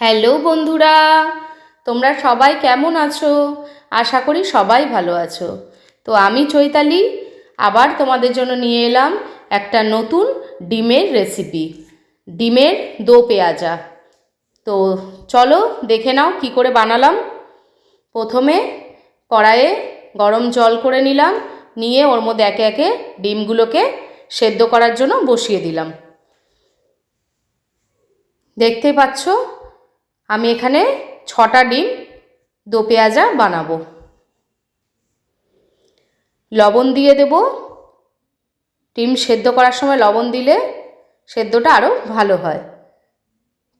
Hello বন্ধুরা, তোমরা সবাই কেমন আছো? আশা করি সবাই ভালো আছো। তো আমি চৈতালি, আবার তোমাদের জন্য নিয়ে এলাম একটা নতুন ডিমের রেসিপি ডিমের দো পেঁয়াজা। তো চলো দেখে নাও কি করে বানালাম। প্রথমে কড়াইয়ে গরম জল করে নিলাম, নিয়ে ওর মধ্যে একে একে ডিমগুলোকে সেদ্ধ করার জন্য বসিয়ে দিলাম। দেখতে পাচ্ছ? আমি এখানে ছটা ডিম, দো পেঁয়াজা বানাবো। লবণ দিয়ে দেব। ডিম সেদ্ধ করার সময় লবণ দিলে সেদ্ধটা আরও ভালো হয়।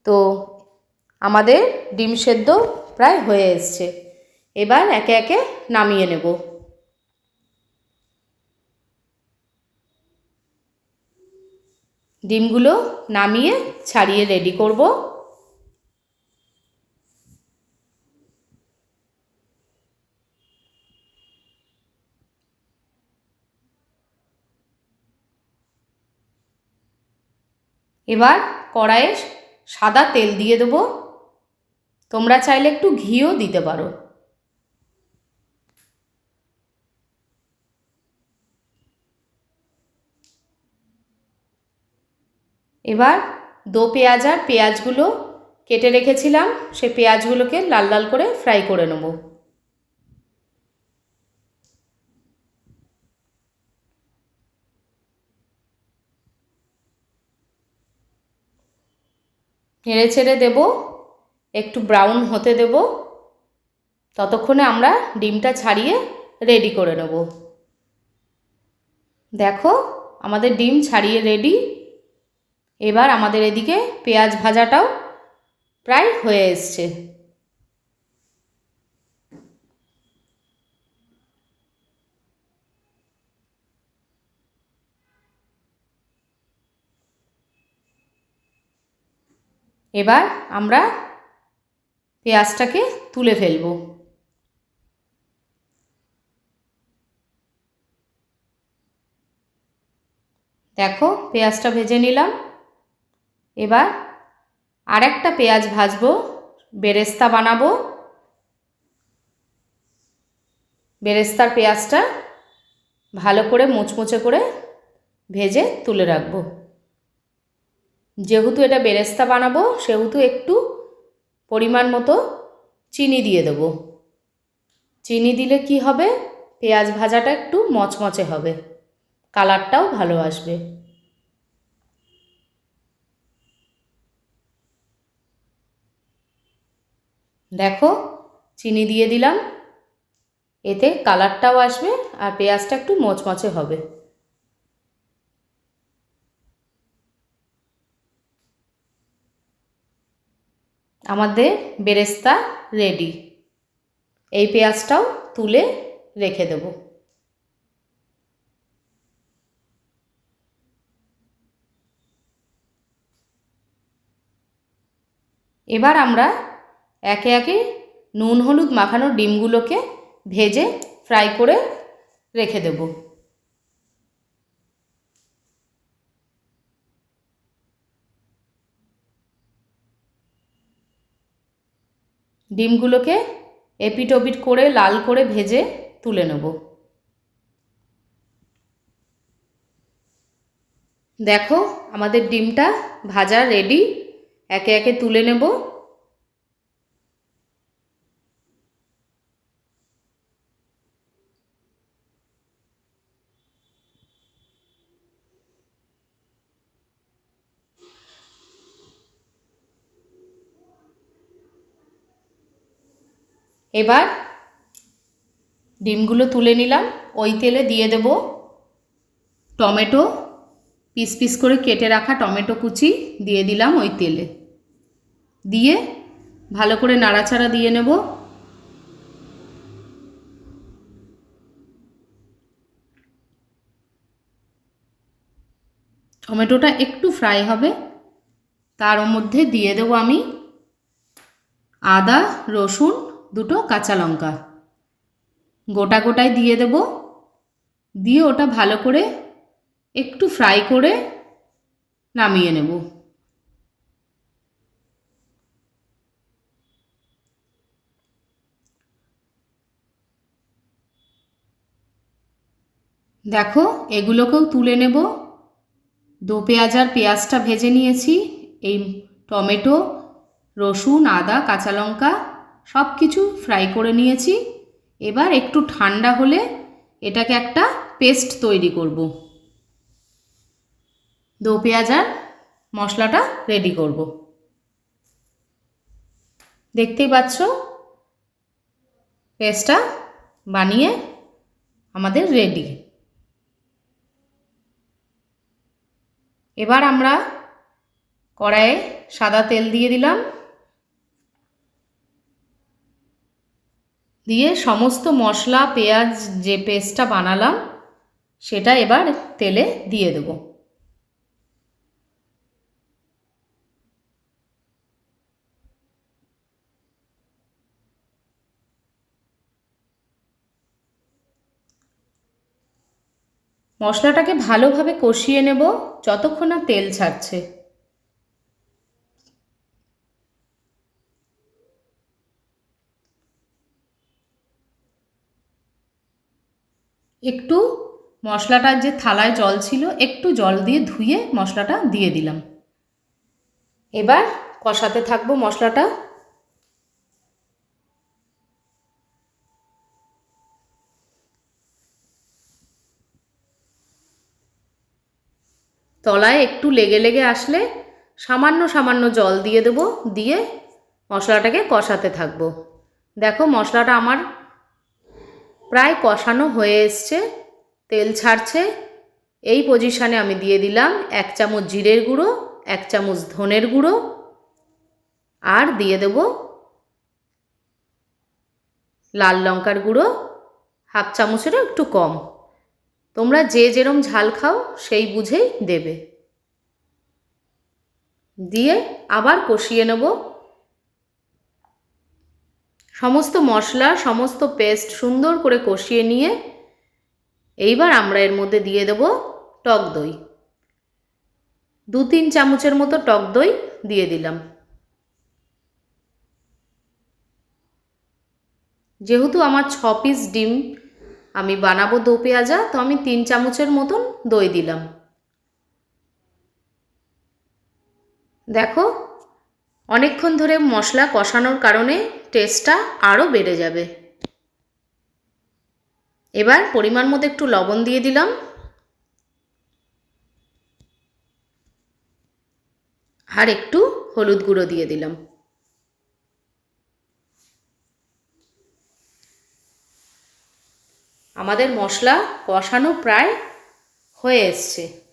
তো আমাদের ডিম সেদ্ধ প্রায় হয়ে এসছে। এবার একে একে নামিয়ে নেব। ডিমগুলো নামিয়ে ছাড়িয়ে রেডি করব। এবার কড়াইয়ে সাদা তেল দিয়ে দেবো। তোমরা চাইলে একটু ঘিও দিতে পারো। এবার দো পেঁয়াজার পেঁয়াজগুলো কেটে রেখেছিলাম, সে পেঁয়াজগুলোকে লাল লাল করে ফ্রাই করে নেব। নেড়ে ছেড়ে দেবো, একটু ব্রাউন হতে দেব, ততক্ষণে আমরা ডিমটা ছাড়িয়ে রেডি করে নেব। দেখো, আমাদের ডিম ছাড়িয়ে রেডি এবার আমাদের এদিকে পেঁয়াজ ভাজাটাও প্রায় হয়ে এসছে। এবার আমরা পেঁয়াজটাকে তুলে ফেলব। দেখো, পেঁয়াজটা ভেজে নিলাম। এবার আরেকটা পেঁয়াজ ভাজবো, বেরেস্তা বানাবো। বেরেস্তার পেঁয়াজটা ভালো করে মুচমুচে করে ভেজে তুলে রাখব। যেহেতু এটা বেরেস্তা বানাবো, সেহেতু একটু পরিমাণ মতো চিনি দিয়ে দেবো। চিনি দিলে কি হবে? পেঁয়াজ ভাজাটা একটু মচমচে হবে। কালারটাও ভালো আসবে। দেখো, চিনি দিয়ে দিলাম। এতে কালারটাও আসবে আর পেঁয়াজটা একটু মচমচে হবে। আমাদের বেরেস্তা রেডি। এই পেঁয়াজটাও তুলে রেখে দেব। এবার আমরা একে একে নুন, হলুদ মাখানো ডিমগুলোকে ভেজে ফ্রাই করে রেখে দেব। ডিমগুলোকে এপিট ওপিট করে, লাল করে ভেজে তুলে নেব। দেখো, আমাদের ডিমটা ভাজা রেডি একে একে তুলে নেব। এবার ডিমগুলো তুলে নিলাম। ওই তেলে দিয়ে দেব টমেটো। পিস পিস করে কেটে রাখা টমেটো কুচি দিয়ে দিলাম ওই তেলে। দিয়ে ভালো করে নাড়াচাড়া দিয়ে নেব। টমেটোটা একটু ফ্রাই হবে। তার মধ্যে দিয়ে দেবো আমি আদা, রসুন দুটো কাঁচা লঙ্কা। গোটা গোটায় দিয়ে দেব। দিয়ে ওটা ভালো করে একটু ফ্রাই করে নামিয়ে নেব। দেখো, এগুলোকেও তুলে নেব। দো পেঁয়াজ আর পেঁয়াজটা ভেজে নিয়েছি। এই টমেটো, রসুন, আদা, কাঁচা লঙ্কা সব কিছু ফ্রাই করে নিয়েছি। এবার একটু ঠান্ডা হলে এটাকে একটা পেস্ট তৈরি করব। দো পেঁয়াজ আর মশলাটা রেডি করব। দেখতেই পাচ্ছ? পেস্টটা বানিয়ে আমাদের রেডি এবার আমরা কড়াইয়ে সাদা তেল দিয়ে দিলাম। দিয়ে সমস্ত মশলা, পেঁয়াজ যে পেস্টটা বানালাম, সেটা এবার তেলে দিয়ে দেবো। মশলাটাকে ভালোভাবে কষিয়ে নেব, যতক্ষণ না তেল ছাড়ছে। একটু মশলাটার যে থালায় জল ছিল, একটু জল দিয়ে ধুয়ে মশলাটা দিয়ে দিলাম। এবার কষাতে থাকব মশলাটা। তলায় একটু লেগে লেগে আসলে সামান্য সামান্য জল দিয়ে দেবো, দিয়ে মশলাটাকে কষাতে থাকব। দেখো মশলাটা আমার প্রায় কষানো হয়ে এসছে, তেল ছাড়ছে। এই পজিশানে আমি দিয়ে দিলাম এক চামচ জিরের গুঁড়ো, এক চামচ ধনের গুঁড়ো। আর দিয়ে দেব লাল লঙ্কার গুঁড়ো, হাফ চামচেরও একটু কম। তোমরা যে যেরম ঝাল খাও সেই বুঝেই দেবে। দিয়ে আবার কষিয়ে নেব। সমস্ত মশলা, সমস্ত পেস্ট সুন্দর করে কষিয়ে নিয়ে এইবার আমরা এর মধ্যে দিয়ে দেব টক দই। দু তিন চামচের মতো টক দই দিয়ে দিলাম। যেহেতু আমার ছ পিস ডিম, আমি বানাবো দো পেঁয়াজা, তো আমি তিন চামচের মতন দই দিলাম। দেখো অনেকক্ষণ ধরে মশলা কষানোর কারণে টেস্টটা আরও বেড়ে যাবে। এবার পরিমাণ মতো একটু লবণ দিয়ে দিলাম। আর একটু হলুদ গুঁড়ো দিয়ে দিলাম। আমাদের মশলা কষানো প্রায় হয়ে এসছে।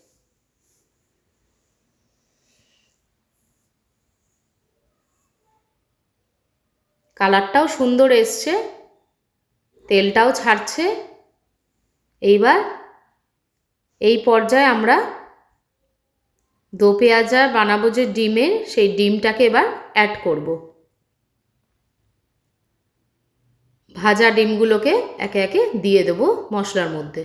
কালারটাও সুন্দর এসছে, তেলটাও ছাড়ছে। এইবার এই পর্যায়ে আমরা দো পেঁয়াজা বানাবো যে ডিমের, সেই ডিমটাকে এবার অ্যাড করব। ভাজা ডিমগুলোকে একে একে দিয়ে দেবো মশলার মধ্যে।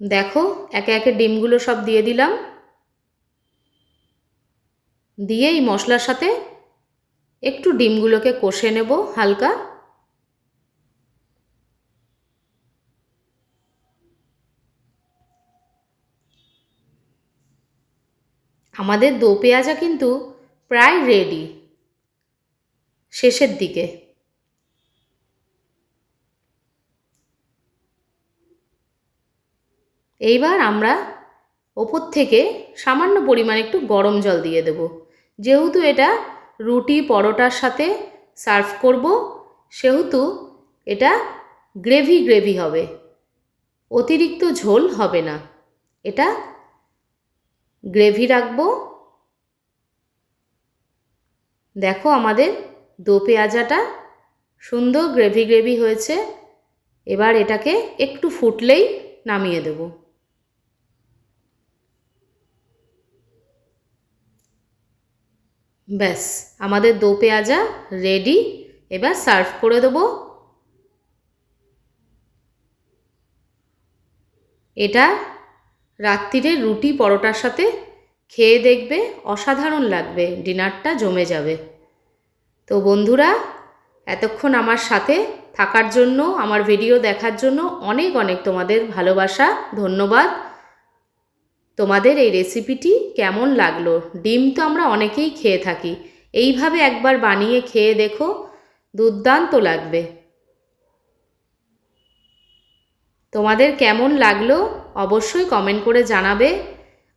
দেখো, একে একে ডিমগুলো সব দিয়ে দিলাম। দিয়ে এই মশলার সাথে একটু ডিমগুলোকে কষে নেব হালকা। আমাদের দো পেঁয়াজা কিন্তু প্রায় রেডি শেষের দিকে। এইবার আমরা ওপর থেকে সামান্য পরিমাণে একটু গরম জল দিয়ে দেব। যেহেতু এটা রুটি পরোটার সাথে সার্ভ করব, সেহেতু এটা গ্রেভি গ্রেভি হবে। অতিরিক্ত ঝোল হবে না। এটা গ্রেভি রাখব। দেখো আমাদের দো পেঁয়াজাটা সুন্দর গ্রেভি গ্রেভি হয়েছে। এবার এটাকে একটু ফুটলেই নামিয়ে দেব। ব্যাস, আমাদের দো পেঁয়াজা রেডি এবার সার্ভ করে দেবো। এটা রাত্রিরে রুটি পরোটার সাথে খেয়ে দেখবে, অসাধারণ লাগবে, ডিনারটা জমে যাবে। তো বন্ধুরা, এতক্ষণ আমার সাথে থাকার জন্য, আমার ভিডিও দেখার জন্য অনেক অনেক তোমাদের ভালোবাসা, ধন্যবাদ। তোমাদের এই রেসিপিটি কেমন লাগল? ডিম তো আমরা অনেকেই খেয়ে থাকি। এইভাবে একবার বানিয়ে খেয়ে দেখো, দুর্দান্ত লাগবে। তোমাদের কেমন লাগল অবশ্যই কমেন্ট করে জানাবে।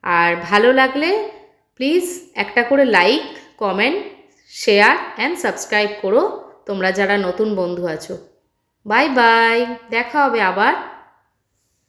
আর ভালো লাগলে প্লিজ একটা করে like comment share and subscribe করো। তোমরা যারা নতুন বন্ধু আছো। বাই বাই দেখা হবে আবার।